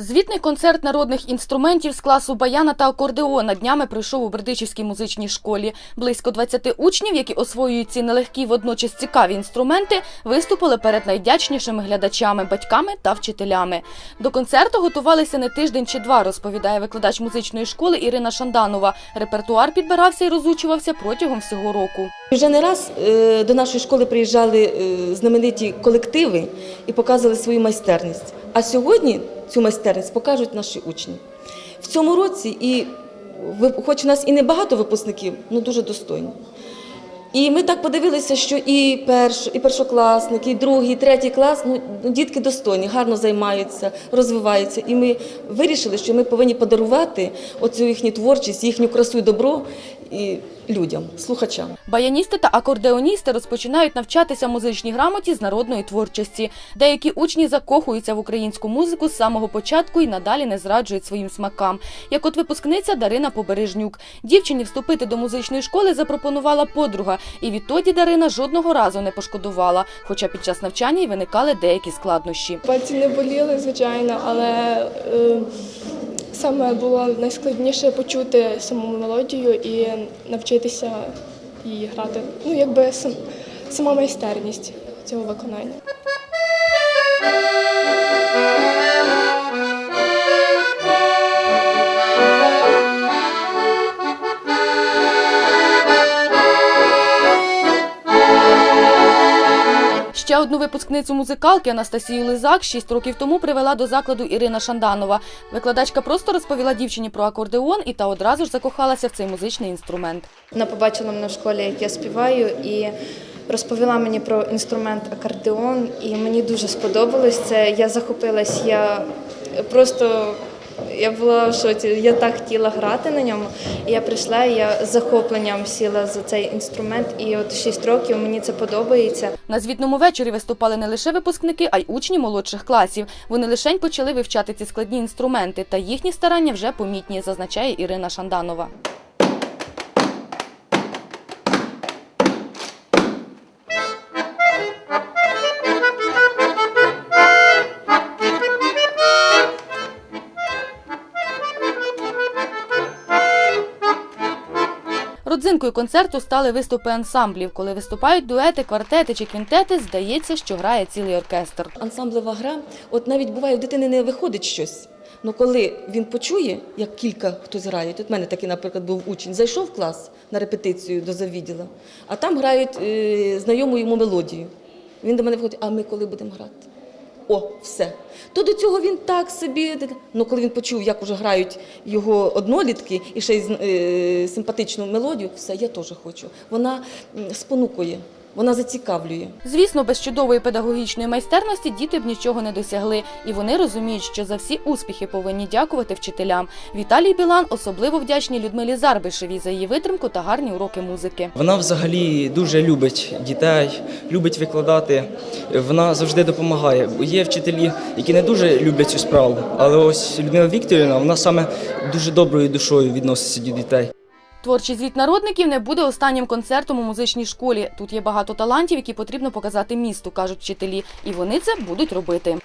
Звітний концерт народних інструментів з класу баяна та акордеона днями пройшов у Бердичівській музичній школі. Близько 20 учнів, які освоюють ці нелегкі водночас цікаві інструменти, виступили перед найвдячнішими глядачами, батьками та вчителями. До концерту готувалися не тиждень чи два, розповідає викладач музичної школи Ірина Шанданова. Репертуар підбирався і розучувався протягом всього року. Вже не раз е, до нашої школи приїжджали е, знамениті колективи і показували свою майстерність. А сьогодні цю майстерність покажуть наші учні. В цьому році, і хоч у нас і не багато випускників, але дуже достойні. І ми так подивилися, що і, перш, і першокласники, і другий, і третій клас, ну, дітки достойні, гарно займаються, розвиваються. І ми вирішили, що ми повинні подарувати оцю їхню творчість, їхню красу і добро і людям, слухачам. Баяністи та акордеоністи розпочинають навчатися музичній грамоті з народної творчості. Деякі учні закохуються в українську музику з самого початку і надалі не зраджують своїм смакам. Як от випускниця Дарина Побережнюк. Дівчині вступити до музичної школи запропонувала подруга, і відтоді Дарина жодного разу не пошкодувала, хоча під час навчання й виникали деякі складнощі. Пальці не боліли, звичайно, але е, саме було найскладніше почути саму мелодію і навчитися її грати. Ну, якби сам, сама майстерність цього виконання. Ще одну випускницю музикалки Анастасію Лизак шість років тому привела до закладу Ірина Шанданова. Викладачка просто розповіла дівчині про акордеон, і та одразу ж закохалася в цей музичний інструмент. Вона побачила мене в школі, як я співаю, і розповіла мені про інструмент акордеон, і мені дуже сподобалось це. Я захопилась, я просто я була в шоці. Я так хотіла грати на ньому. І я прийшла, і я з захопленням сіла за цей інструмент. І от 6 років мені це подобається. На звітному вечорі виступали не лише випускники, а й учні молодших класів. Вони лишень почали вивчати ці складні інструменти, та їхні старання вже помітні, зазначає Ірина Шанданова. Родзинкою концерту стали виступи ансамблів. Коли виступають дуети, квартети чи квінтети, здається, що грає цілий оркестр. Ансамблева гра, от навіть буває, у дитини не виходить щось. Ну коли він почує, як кілька хтось грає, в мене такий, наприклад, був учень, зайшов в клас на репетицію до завідділа, а там грають е, знайому йому мелодію. Він до мене виходить, а ми коли будемо грати? О, все. То до цього він так собі. Ну, коли він почув, як уже грають його однолітки і ще й е, симпатичну мелодію, все, я теж хочу. Вона спонукує, вона зацікавлює. Звісно, без чудової педагогічної майстерності діти б нічого не досягли, і вони розуміють, що за всі успіхи повинні дякувати вчителям. Віталій Білан особливо вдячні Людмилі Зарбишевій за її витримку та гарні уроки музики. Вона взагалі дуже любить дітей, любить викладати. Вона завжди допомагає. Є вчителі, які не дуже люблять цю справу, але ось Людмила Вікторівна, вона саме дуже доброю душою відноситься до дітей. Творчий звіт народників не буде останнім концертом у музичній школі. Тут є багато талантів, які потрібно показати місту, кажуть вчителі, і вони це будуть робити.